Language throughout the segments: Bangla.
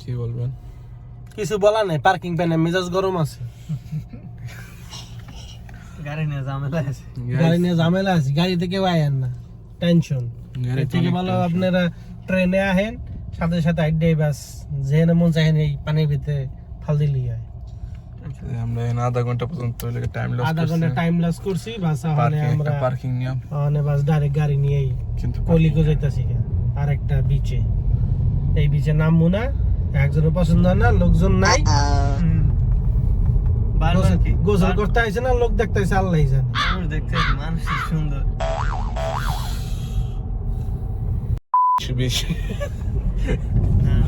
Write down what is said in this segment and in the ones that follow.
কি বলবেন? কিছু বলা নাই পার্কিং প্যানে মেজাজ গরম আছে। গাড়ি নিয়ে ঝামেলা আছে। গাড়ি নিয়ে ঝামেলা আছে গাড়িতে কেউ আয়েন না টেনশন গাড়ি থেকে ভালো আপনারা ট্রেনে আহেন সাথে সাথে আইডে বাস যেখানে মন চাহেন এই পানির ভিতরে ফাল দিলি হয় আমরা এখানে আধা ঘণ্টা পর্যন্ত টাইম লস আধা ঘণ্টা টাইম লস করছি বাস ওখানে আমরা পার্কিং নিয়ম ওখানে বাস ডাইরেক্ট গাড়ি নিয়েই কিন্তু কলিকো যাইতাছি আর একটা বিচে এই বিচে নামবো না একজনের পছন্দ হয় না লোকজন নাই বারবার কি গোসল করতে আইছে না লোক দেখতে আইছে আল্লাহ জানে মানুষ দেখতে মানুষ সুন্দর বেশি বেশি হ্যাঁ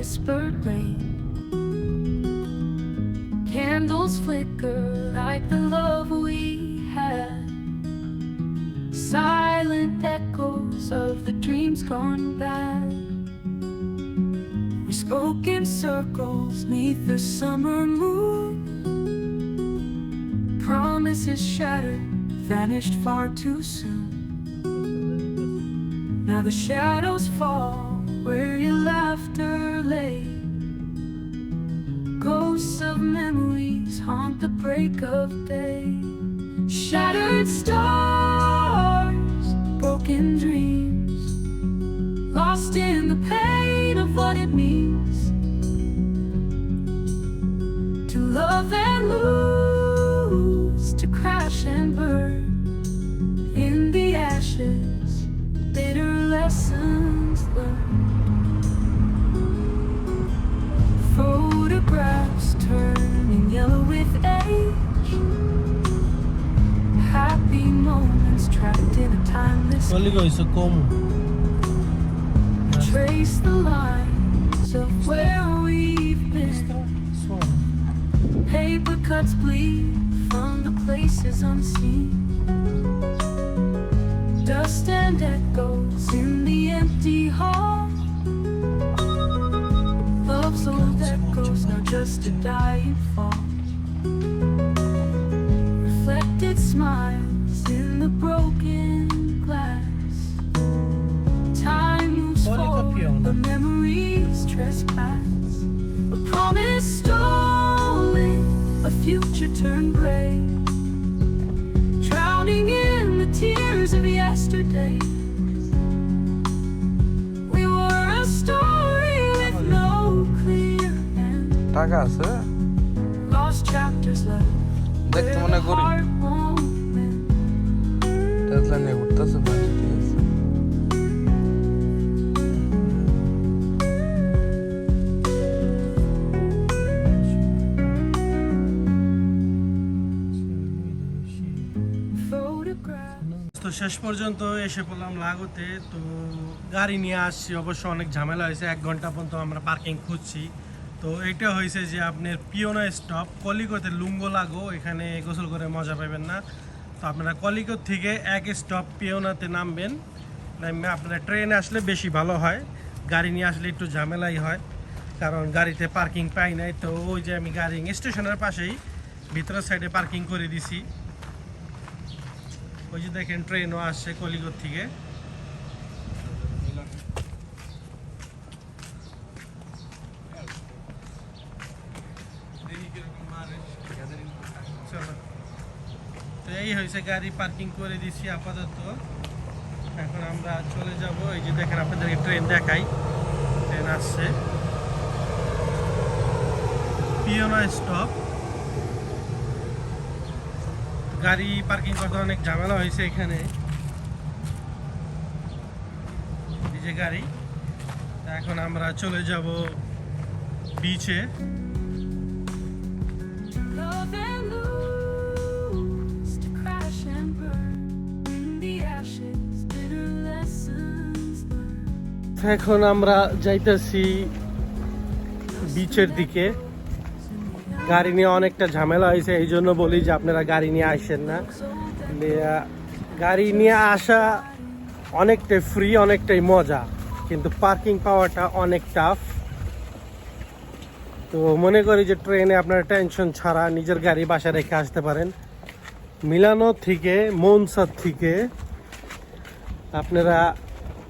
whispered rain. Candles flicker like the love we had. Silent echoes of the dreams gone bad. We spoke in circles neath the summer moon. Promises shattered, vanished far too soon. Now the shadows fall where your laughter lay. Ghosts of memories haunt the break of day. Shattered stars, broken dreams, lost in the pain of what it means to love and lose, to crash and burn in the ashes, bitter lessons Only go is como. Trace the lines of where we've been. Paper cuts bleed from the places unseen. Dust and echoes in the empty hall. Love's old echoes now just a dying fall. Reflected smile. turned gray. Drowning in the tears of yesterday. We were a story with no clear end. টাকা আছে Lost chapters left. দেখতে where মনে the করি heart শেষ পর্যন্ত এসে পড়লাম লাগোতে, তো গাড়ি নিয়ে আসছি, অবশ্য অনেক ঝামেলা হয়েছে, এক ঘণ্টা পর্যন্ত আমরা পার্কিং খুঁজছি। তো এটা হয়েছে যে আপনার পিওনা স্টপ কলিকোতে লুঙ্গো লাগো, এখানে গোসল করে মজা পাবেন না। তো আপনারা কলিকো থেকে এক স্টপ পিওনাতে নামবেন। নামবে আপনারা ট্রেনে আসলে বেশি ভালো হয়, গাড়ি নিয়ে আসলে একটু ঝামেলাই হয়, কারণ গাড়িতে পার্কিং পাই নাই। তো ওই যে আমি গাড়ি স্টেশনের পাশেই, ভিতরের সাইডে পার্কিং করে দিছি। ওই যে দেখেন ট্রেনও আসছে কলিগড় থেকে। তো এই হয়েছে গাড়ি পার্কিং করে দিছি আপাতত। এখন আমরা চলে যাব। এই যে দেখেন আপনাদেরকে ট্রেন দেখাই। ট্রেন আসছে। পিওনা স্টপ গাড়ি পার্কিং করতে অনেক ঝামেলা হয়েছে এখানে। নিজে গাড়ি এখন আমরা চলে যাব বিচে এখন আমরা যাইতেছি বিচের দিকে। গাড়ি নিয়ে অনেকটা ঝামেলা হয়েছে, এই জন্য বলি যে আপনারা গাড়ি নিয়ে আসেন না। গাড়ি নিয়ে আসা অনেকটাই ফ্রি অনেকটাই মজা, কিন্তু পার্কিং পাওয়াটা অনেক টাফ তো মনে করি যে ট্রেনে আপনার টেনশন ছাড়া নিজের গাড়ি বাসা রেখে আসতে পারেন। মিলানো থেকে মনসার থেকে আপনারা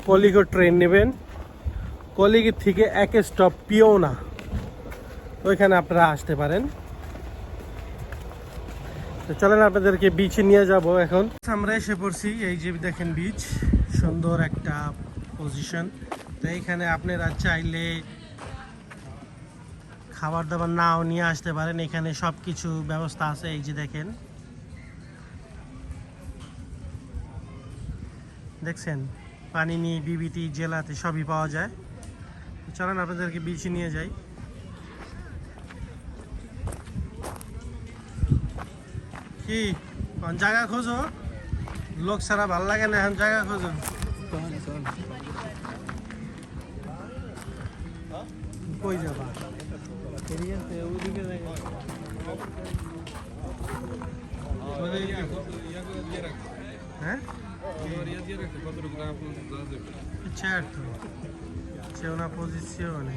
কলিগো ট্রেন নেবেন। কলিগি থেকে এক স্টপ পিওনা। ওইখানে আপনারা আসতে পারেন। তো চলেন আপনাদেরকে বিচে নিয়ে যাব এখন। আমরা এসে পড়ছি, এই যে দেখেন বিচ সুন্দর একটা পজিশন তো এইখানে আপনারা চাইলে খাবার দাবার নাও নিয়ে আসতে পারেন, এখানে সব কিছু ব্যবস্থা আছে, এই যে দেখেন। দেখছেন? পানি নিয়ে, বিবিটি, জেলাতে সবই পাওয়া যায়। চলেন আপনাদেরকে বিচে নিয়ে যাই। কি কোন জায়গা খোঁজো লোক ছাড়া ভাল লাগে না এখন জায়গা খোঁজো কই যাবা হ্যাঁ certo c'è una posizione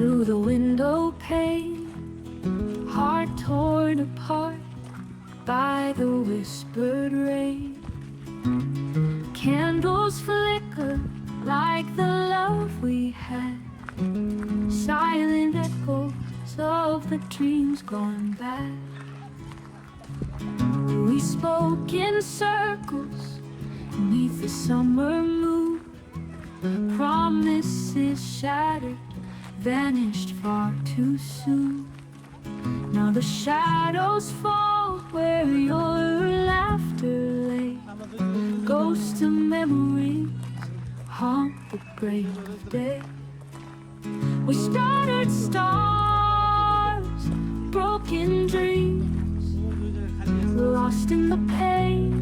through the window pane, heart torn apart by the whispered rain. Candles flicker like the love we had, silent echoes of the dreams gone bad. We spoke in circles beneath the summer moon. Promises shattered, vanished far too soon. Now the shadows fall where your laughter lay. Ghosts of memories haunt the break of day. We started stars, broken dreams, lost in the pain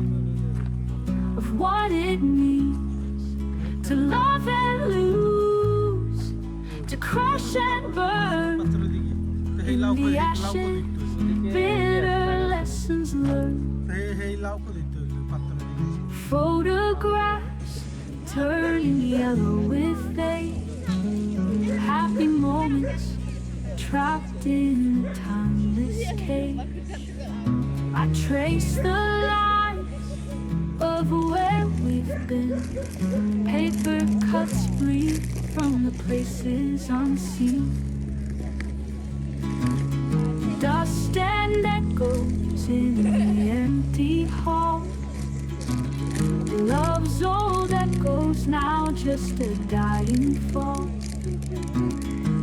of what it means to love and crash and burn in the ashes, bitter lessons learned. Photographs turning yellow with age. Happy moments trapped in a timeless cage. I trace the line. Paper cuts bleed from the places unseen. Dust and echoes in the empty hall. Love's old echoes now just a dying fall.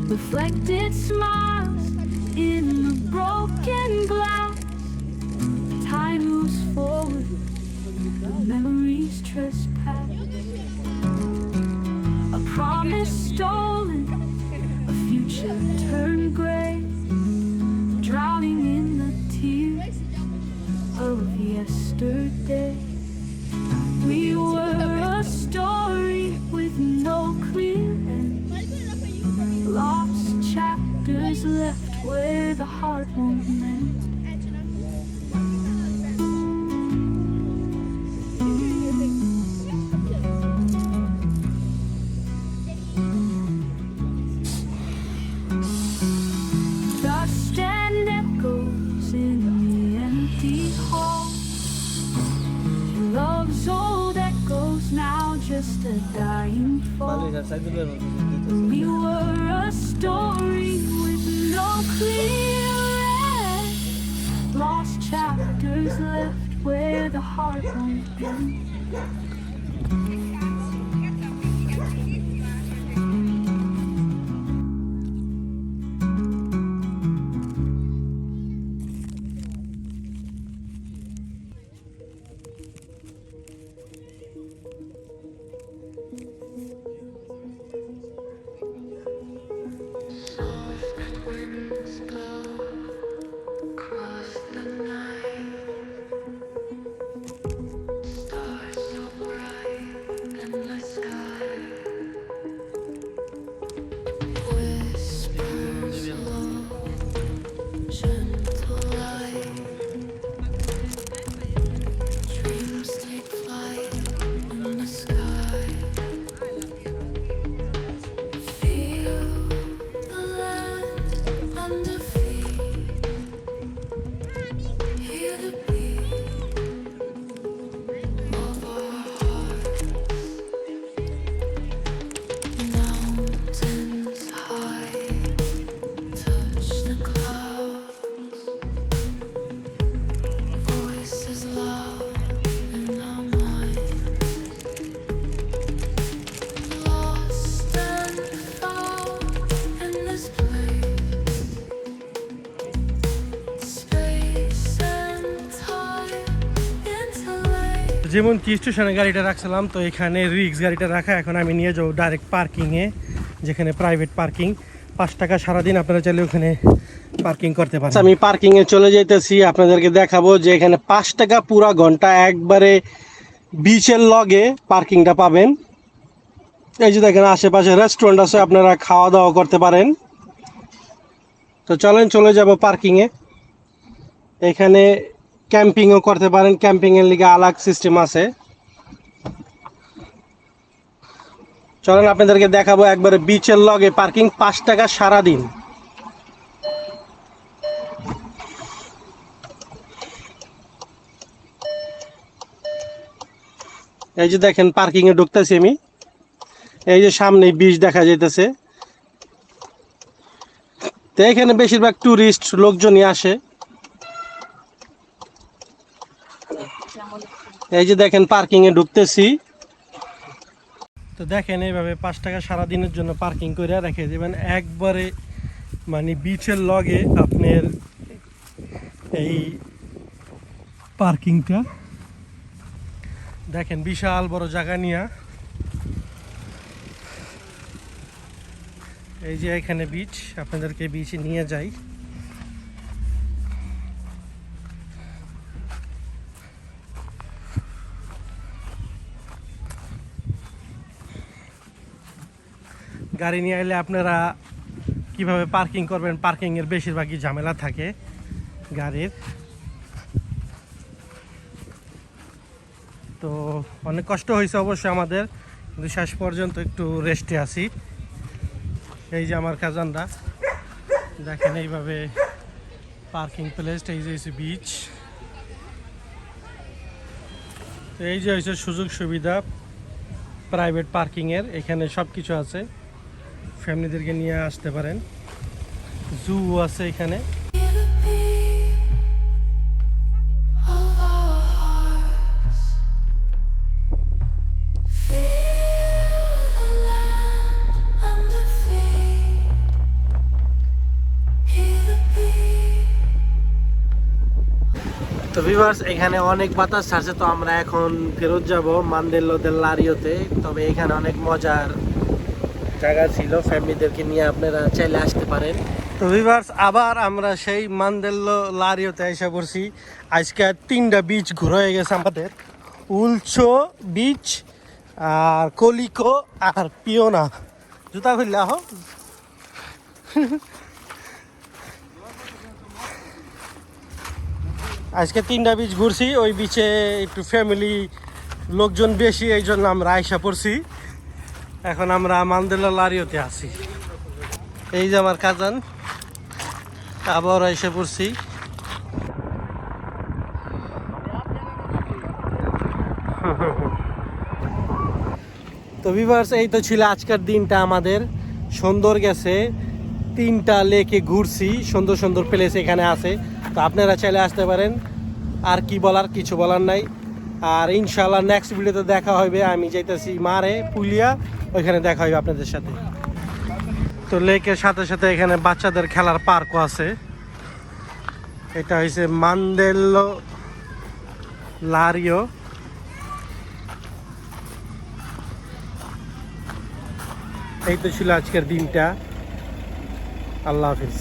Reflected smiles in the broken glass. Trespass. A promise stolen, a future turned gray. Drowning in the tears of yesterday. We were a story with no clear end. Lost chapters left where the heart won't mend. We were a story with no clear end. Lost chapters left where the heart won't bend. যেমন কি স্টেশনে গাড়িটা রাখছিলাম, তো এখানে রিক্স গাড়িটা রাখা। এখন আমি নিয়ে যাব ডাইরেক্ট পার্কিংয়ে যেখানে প্রাইভেট পার্কিং পাঁচ টাকা সারাদিন আপনারা চাইলে ওখানে পার্কিং করতে পারেন। আমি পার্কিংয়ে চলে যাইতেছি, আপনাদেরকে দেখাবো যে এখানে পাঁচ টাকা পুরা ঘণ্টা একবারে বিচের লগে পার্কিংটা পাবেন। এই যে দেখেন, আশেপাশে রেস্টুরেন্ট আছে, আপনারা খাওয়া দাওয়া করতে পারেন। তো চলেন, চলে যাব পার্কিংয়ে এখানে ক্যাম্পিংও করতে পারেন। ক্যাম্পিংয়ের লিগে আলাদা সিস্টেম আছে। চলেন আপনাদেরকে দেখাবো একবারে বিচের লগে পার্কিং পাঁচ টাকা সারাদিন। এই যে দেখেন পার্কিংয়ে ঢুকতেছি আমি। এই যে সামনে বিচ দেখা যাইতেছে। তো এখানে বেশিরভাগ ট্যুরিস্ট লোকজনই আসে। এই যে দেখেন পার্কিং এ ঢুকতেছি। তো দেখেন, এইভাবে পাঁচ টাকা সারা দিনের জন্য পার্কিং করে রেখে দেবেন। একবারে মানে বিচের লগে আপনার এই পার্কিংটা দেখেন, বিশাল বড় জায়গা নিয়া। এই যে এখানে বিচ আপনাদেরকে বিচে নিয়ে যাই। গাড়ি নিয়ে এলে আপনারা কীভাবে পার্কিং করবেন? পার্কিংয়ের বেশিরভাগই ঝামেলা থাকে গাড়ির। তো অনেক কষ্ট হয়েছে অবশ্যই আমাদের, কিন্তু শেষ পর্যন্ত একটু রেস্টে আছি। এই যে আমার কাজানরা দেখেন এইভাবে পার্কিং প্লেস এই যে হচ্ছে বিচ এই যে হচ্ছে সুযোগ সুবিধা প্রাইভেট পার্কিংয়ের এখানে সব কিছু আছে। ফ্যামিলিদেরকে নিয়ে আসতে পারেন জু আছে এখানে. তো ভিভার্স এখানে অনেক বাতাস ছাড়ছে, তো আমরা এখন ফেরত যাব মান্দেলো দেল লারিওতে তবে এখানে অনেক মজার জায়গা ছিল, ফ্যামিলিদেরকে নিয়ে আপনারা চাইলে আসতে পারেন। তো ভিভার্স আবার আমরা সেই মান্দেলো লারিওতে এসে পড়ছি। আজকে তিনটা বিচ ঘুরে গেছে আমাদের। উলছো বিচ আর কলিকো, আর পিওনা। জুতা খুললে, আহ। আজকে তিনটা বিচ ঘুরছি। ওই বিচে একটু ফ্যামিলি লোকজন বেশি এই জন্য আমরা আয়সা পড়ছি। এখন আমরা মান্দেলা লারিওতে আছি। এই যে আমার কাজান, আবার এসে পড়ছি। তো ভিভার্স, এই তো ছিল আজকের দিনটা আমাদের। সুন্দর গেছে, তিনটা লেকে ঘুরছি, সুন্দর সুন্দর প্লেস এখানে আছে। তো আপনারা চাইলে আসতে পারেন, আর কি বলার কিছু বলার নাই। আর ইনশাল্লাহ নেক্সট ভিডিওতে দেখা হবে। আমি যাইতেছি মারে, পুলিয়া ওইখানে দেখা হবে আপনাদের সাথে। তো লেকের সাথে সাথে এখানে বাচ্চাদের খেলার পার্কও আছে। এটা হয়েছে মান্দেলো লারিও। এই তো ছিল আজকের দিনটা। আল্লাহ হাফিজ।